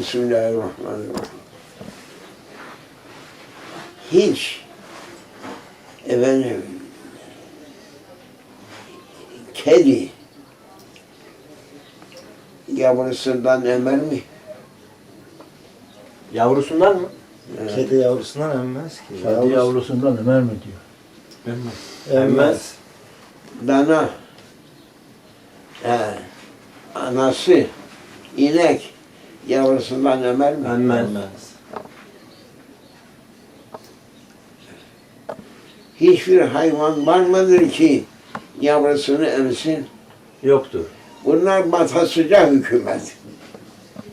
Bismillahirrahmanirrahim. Hiç efendim kedi yavrusundan emer mi? Yavrusundan mı? Evet. Kedi yavrusundan emmez ki. Kedi yavrusundan Ömer mi diyor? Emmez. Dana he, anası inek yavrusundan emer mi? Emmez. Hiçbir hayvan var mıdır ki yavrusunu emsin? Yoktur. Bunlar batasıca hükümet.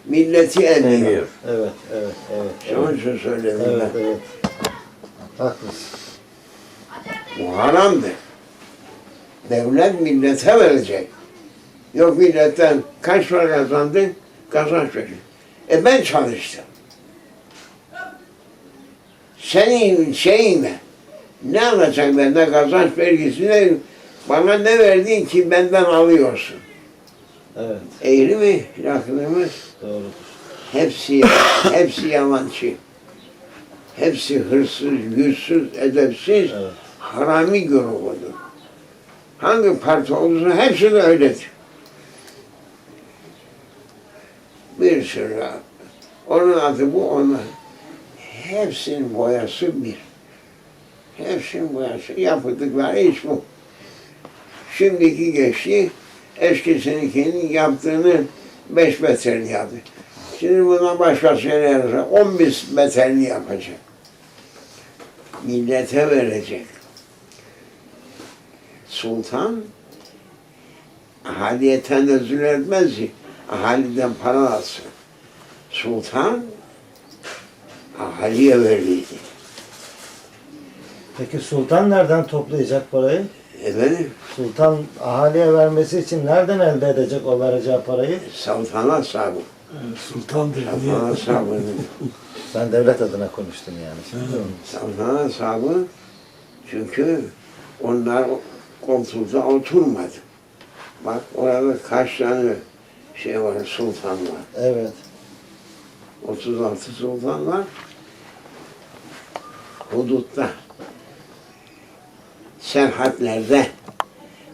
Milleti emiyor. Evet, evet, evet. Onun için söylüyorum Evet, ben. evet. Haklısın. Bu haramdır. Devlet millete verecek. Yok milletten kaç para kazandın? Kazanç verin. E ben çalıştım. Senin şeyin ne? Ne alacak benden kazanç vergisine? Bana ne verdin ki benden alıyorsun? Evet, Eğri mi? Laflarımız? doğrudur. Hepsi, hepsi yalancı. Hepsi hırsız, yüzsüz, edepsiz, Evet. harami grubudur. Hangi parti olursa hepsi de öyledir. Bir sürü. Onun adı bu, onun. Hepsinin boyası bir. Hepsinin boyası. Yaptıkları iş bu. Şimdiki geçti, eskisininkinin yaptığını beş beterini yaptı. Şimdi buna başkası ne yapacak? On bir beterini yapacak. Millete verecek. Sultan ahaliye tenezzül etmez ki ahaliden para alsın. Sultan ahaliye verildi. Peki sultan nereden toplayacak parayı? Efendim, Sultan ahaliye vermesi için nereden elde edecek o vereceği parayı? saltanat sahibi. Sultandır. Saltanat sahibi. Ben devlet adına konuştum yani. Şimdi Saltanat sahibi çünkü onlar koltukta oturmadı. Bak orada kaç tane şey var, sultan var. Evet, 36 sultan var. Hudutta. Serhatlerde,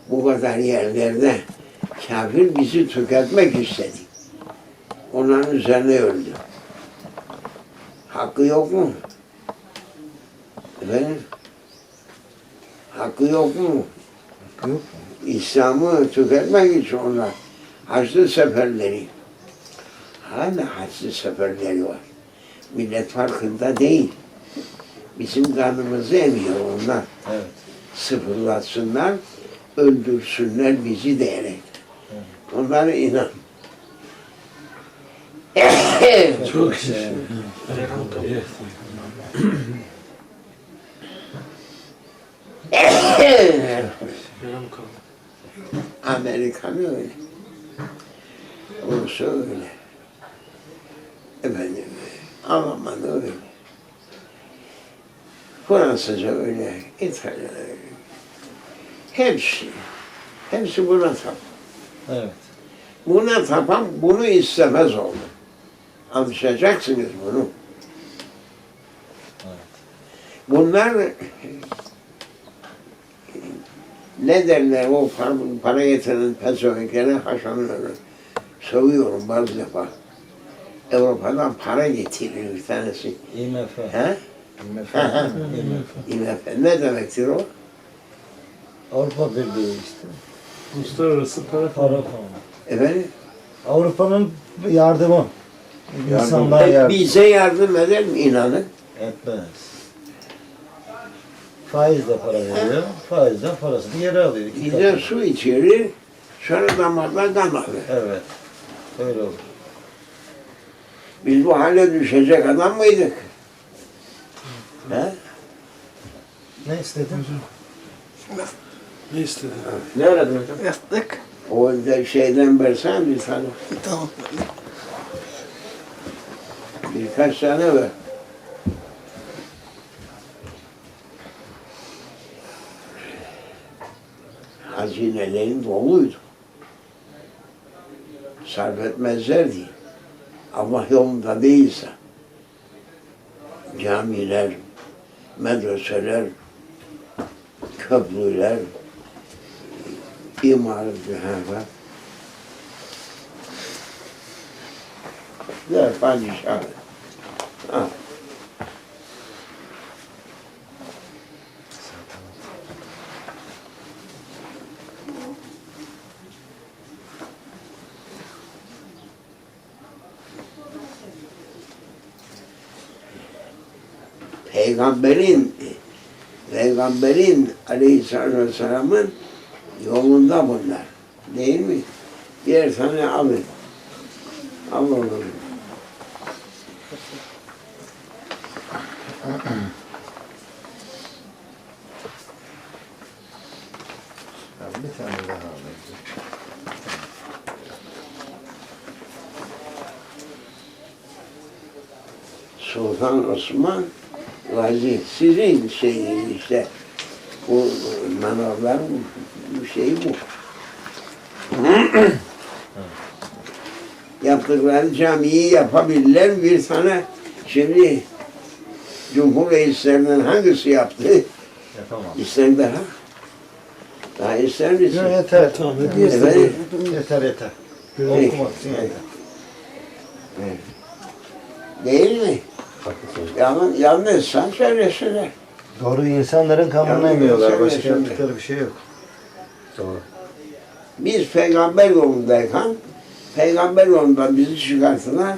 bu kadar yerlerde kafir bizi tüketmek istedi. Onların üzerine öldü. Hakkı yok mu? Efendim? Hakkı yok mu? yok. İslam'ı tüketmek için onlar Haçlı seferleri. Hala Haçlı seferleri var. Millet farkında değil. Bizim kanımızı emiyor onlar. Evet. Sıfırlatsınlar, öldürsünler bizi diyerek. Onlara inan. Çok iyi. Amerikanı öyle. Rusya öyle. Efendim, Almanı öyle. Fransızca öyle, İtalyan öyle. Hepsi, hepsi buna tap. Evet. Buna tapan bunu istemez oldu. Alışacaksınız bunu. Bunlar ne derler o para, getiren pezevenklere haşanları seviyorum bazı defa. Avrupa'dan para getirir bir tanesi. IMF. He? IMF. Ne demektir o? Avrupa Birliği işte. Uluslararası para Para fonu. Efendim? Avrupa'nın yardımı. Yardım- İnsanlar yardım bize yardım eder mi inanın? etmez. Faizle para veriyor. Faizle parasını geri alıyor. İki Bize katı. su içirir, sonra damardan kan alır. Evet. Öyle olur. Biz bu hale düşecek adam mıydık? He? Ne istedin? Ne istedin? Ne aradın hocam? Yastık. O da şeyden versen bir tane. Tamam. Birkaç tane ver. Hazinelerin doluydu. Sarf etmezlerdi. Allah yolunda değilse camiler, medreseler, köprüler, imaret mühafat, der padişah. Ha. Peygamberin Peygamberin aleyhissalatü vesselamın yolunda bunlar. Değil mi? Birer tane alın. Al. Ben bir tane daha alayım. Sultan Osman sizin şeyiniz işte bu manavlar bu şey bu. Yaptıkları camiyi yapabilirler bir tane şimdi Cumhur reislerinden hangisi yaptı? Yapamam. İster daha. Daha ister misin? Yok yeter. Tamam, Yeter. Yeter yeter. Peki. Okumak için yeter. Değil mi? Yalnız sen söylesinler. Doğru insanların Başka de şimdi. yaptıkları bir şey yok. Doğru. Biz peygamber yolundayken peygamber yolundan bizi çıkarttılar.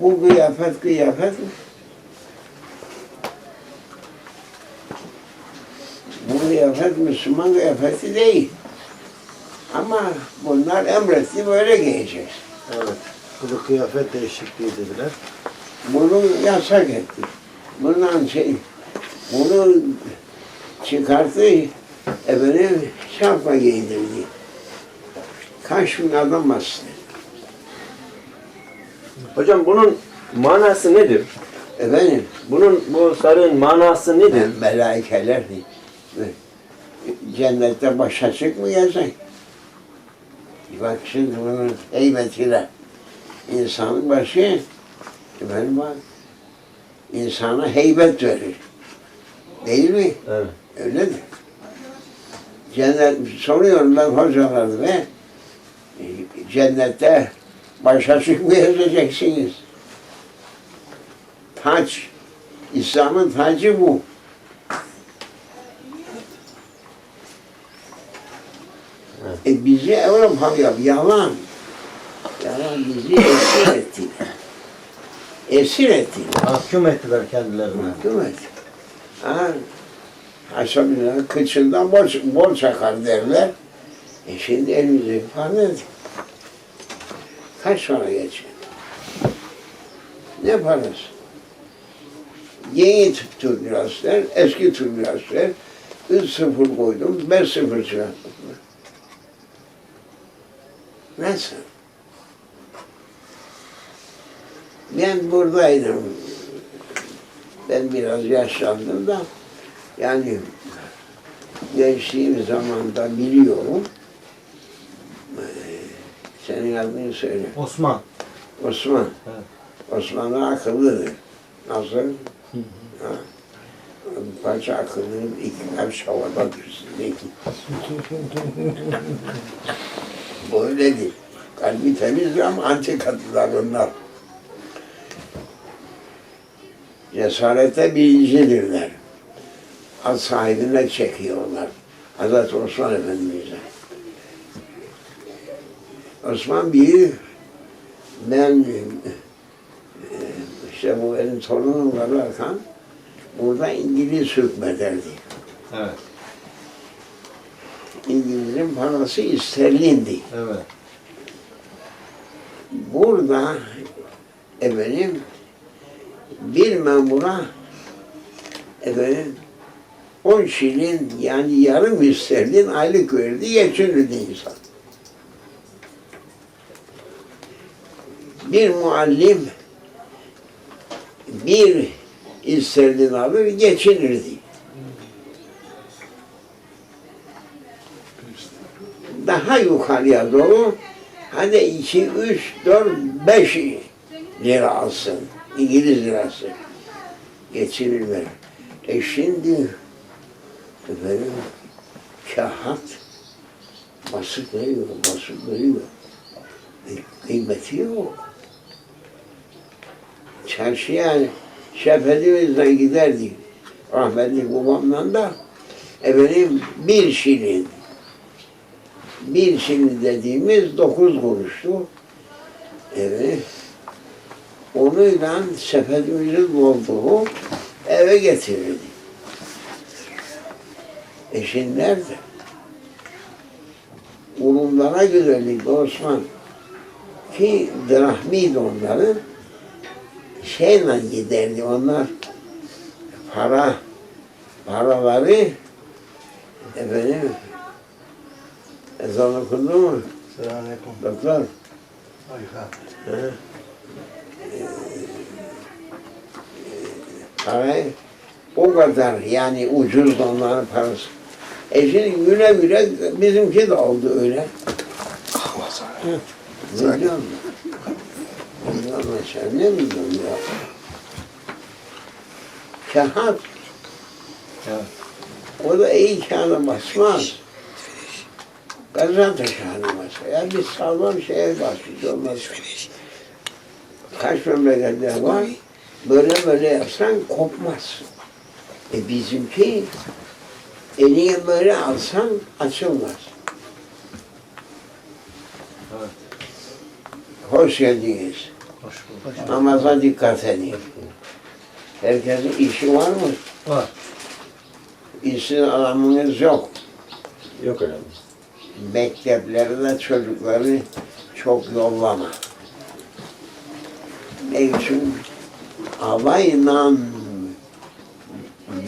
Bu kıyafet kıyafet bu kıyafet Müslüman kıyafeti değil. Ama bunlar emretti böyle giyeceksin. Evet. Bu kıyafet değişikliği dediler. Bunu yasak etti. Bundan şey, bunu çıkarttı, efendim şapka giydirdi. Kaç bin adam bastı. Hocam bunun manası nedir? Efendim, Bunun bu sarığın manası nedir? melaikeler cennette baş açık mı gelecek? Bak şimdi bunun heybetiyle insanın başı efendim bak insana heybet verir. Değil mi? Evet. Öyledir. Cennet soruyorlar hocalar ve e, cennette başa çıkmayacaksınız. Taç. İslam'ın tacı bu. E bizi Avrupa yalan. Yalan bizi esir etti. Esir etti. Mahkum ettiler kendilerine. Mahkum etti. Ha, Haşamlar kıçından bol, bol çakar derler. E şimdi elimizi ifade et. Kaç para geçiyor? Ne parası? Yeni Türk lirasılar, eski Türk lirasılar. 3 sıfır koydum, 5 sıfır çıkarttım. Nasıl? Ben buradaydım. Ben biraz yaşlandım da yani gençliğim zamanda biliyorum. Ee, Senin adını söyle. Osman. Osman. Evet. Osman da akıllıdır. Nasıl? Ha. Bir parça akıllı, iki kalp havada dursun. Böyledir. Kalbi temizdir ama antikatılar onlar. Cesarete birincidirler. Az sahibine çekiyorlar. Hazreti Osman Efendimiz'e. Osman bir ben e, işte bu benim torunum varlarken burada İngiliz hükmederdi. Evet. İngiliz'in parası isterlindi. Evet. Burada efendim bir memura efendim 10 şilin yani yarım isterlin aylık verdi geçinirdi insan. Bir muallim bir isterlin alır geçinirdi. Daha yukarıya doğru Hadi iki, üç, dört, beş lira alsın. İngiliz lirası. Geçirirler. E şimdi efendim kağıt basıp veriyor, basıp veriyor. E, kıymeti yok. Çarşıya şefetimizden giderdik. Rahmetli babamla da efendim bir şilin bir şilin dediğimiz dokuz kuruştu. Evet. Onunla sepetimizin dolduğu eve getirirdik. Eşin nerede? Ulumlara güzellik Osman. Ki drahmiydi onların. Şeyle giderdi onlar. Para, paraları efendim ezan okundu mu? Selamünaleyküm. Doktor. He? Parayı o kadar yani ucuz onların parası. E şimdi güle güle bizimki de oldu öyle. Ne diyorsun? Allah sen ne biliyorsun ya? Kağıt. Evet. O da iyi kağıda basmaz. Gazete kağıdı basar. Yani bir sağlam şeye basmış olmaz. Kaç memleketler var. Böyle böyle yapsan kopmaz. E bizimki eline böyle alsan açılmaz. Evet. Hoş geldiniz. Hoş bulduk. Namaza dikkat edin. Herkesin işi var mı? Var. İşsiz adamınız yok. Yok öyle. Mekteplerine çocukları çok yollama. Ne için? Havayla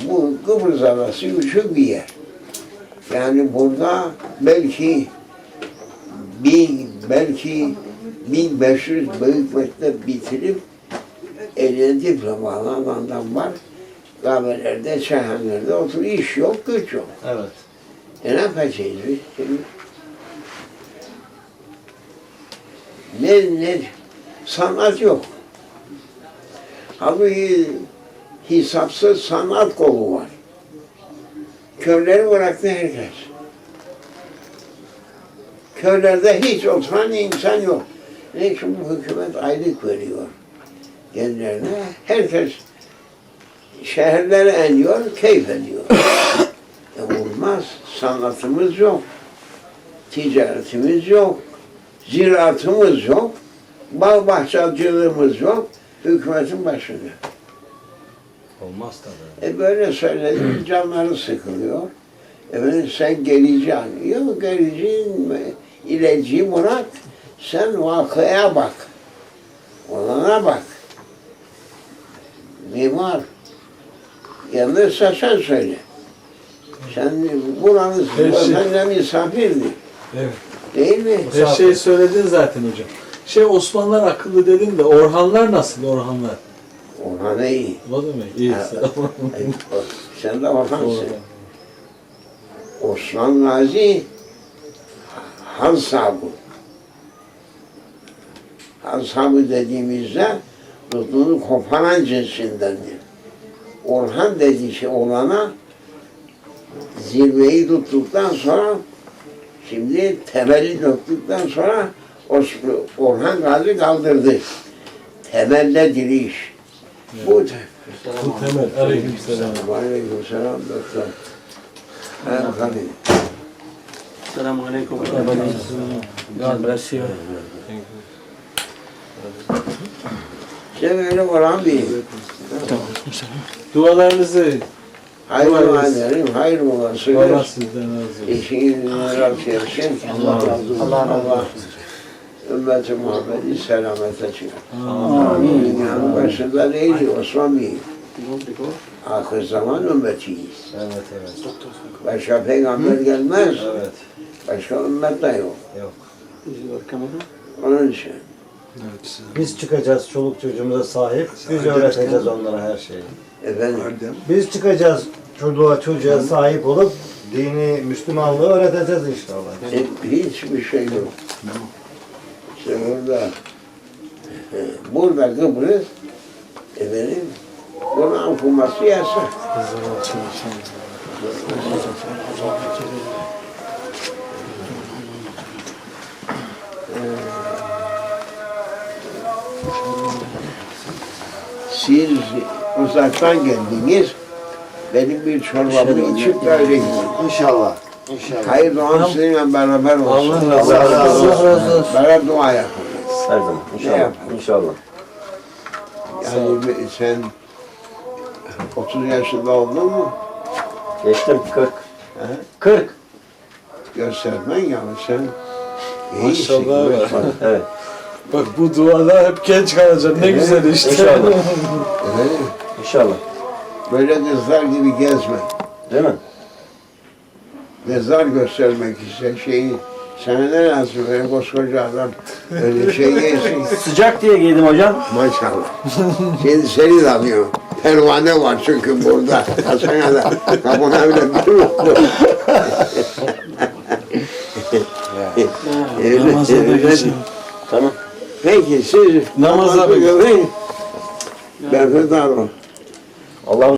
bu Kıbrıs arası üçü bir yer. Yani burada belki bin, belki 1500 büyük mektep bitirip eline diploma alan adam var. Kahvelerde, çayhanelerde oturuyor, iş yok, güç yok. Evet. E ne yapacağız biz şimdi? Ne, ne, sanat yok. Halbuki hesapsız sanat kolu var. Köyleri bıraktı herkes. Köylerde hiç oturan insan yok. Ne bu hükümet aylık veriyor kendilerine. Herkes şehirlere iniyor, keyif ediyor. E olmaz. Sanatımız yok. Ticaretimiz yok. Ziraatımız yok. Bağ bahçeciliğimiz yok. Hükümetin başında. Olmaz tabii. E böyle söyledim, canları sıkılıyor. Efendim sen geleceksin. Yok geleceğin mi? İleci Murat, sen vakıya bak. Olana bak. Mimar. Yanlışsa sen söyle. Sen buranın Her şey- sende misafirdi. Evet. Değil mi? Her şeyi söyledin zaten hocam. Şey Osmanlılar akıllı dedin de Orhanlar nasıl Orhanlar? Orhan iyi. O mı? İyi. Ha. Sen de Orhan'sın. Orhan. Osman Gazi Han sahibi. Han sahibi dediğimizde tuttuğunu koparan cinsindendir. Orhan dediği şey olana zirveyi tuttuktan sonra şimdi temeli döktükten sonra Osman, Orhan Gazi kaldırdı. Temelledir iş. Bu te- Bu temel. Aleyküm selam. Aleykümselam doktor. Ha, tabii. Assalamu alaikum. God bless you. Sen öyle Orhan Bey. Dualarınızı Hayır ederim, hayır Allah olasınız. sizden razı olsun. Eşiniz razı gelsin. Allah razı olsun. Allah razı olsun. Ümmeti Muhammed'i selamete çıkar. Dünyanın başında değil Osman Bey. Ahir zaman ümmetiyiz. Evet evet. Başka peygamber gelmez. Evet. Başka ümmet de yok. Yok. Onun için. Evet. Biz çıkacağız çoluk çocuğumuza sahip. Biz öğreteceğiz onlara her şeyi. Efendim. Biz çıkacağız çoluğa çocuğa sahip olup dini Müslümanlığı öğreteceğiz inşallah. e, Hiçbir şey yok. İşte burada, burada Kıbrıs, efendim, Kur'an okuması yasak. Siz uzaktan geldiniz, benim bir çorbamı içip böyle gidin. İnşallah. İnşallah. Hayır Doğan sizinle beraber olsun. Allah razı olsun. Allah razı olsun. Beraber dua yapın. Her zaman. İnşallah. İnşallah. Yani sen 30 yaşında oldun mu? Geçtim 40. He? 40. Göstermen ya sen iyisin. Maşallah. Evet. Bak bu duada hep genç kalacaksın. Ne güzel işte. İnşallah. Efendim, İnşallah. Böyle kızlar gibi gezme. Değil mi? Mezar göstermek iste şeyi. Sana ne lazım böyle koskoca adam öyle şey giysin. Sıcak diye giydim hocam. Maşallah. Şimdi seni de alıyor. Pervane var çünkü burada. Hasan da kapına bile durur. Öyle, Namaza da. Tamam. Peki siz bir- görün. Ben Hıdar ol. Allah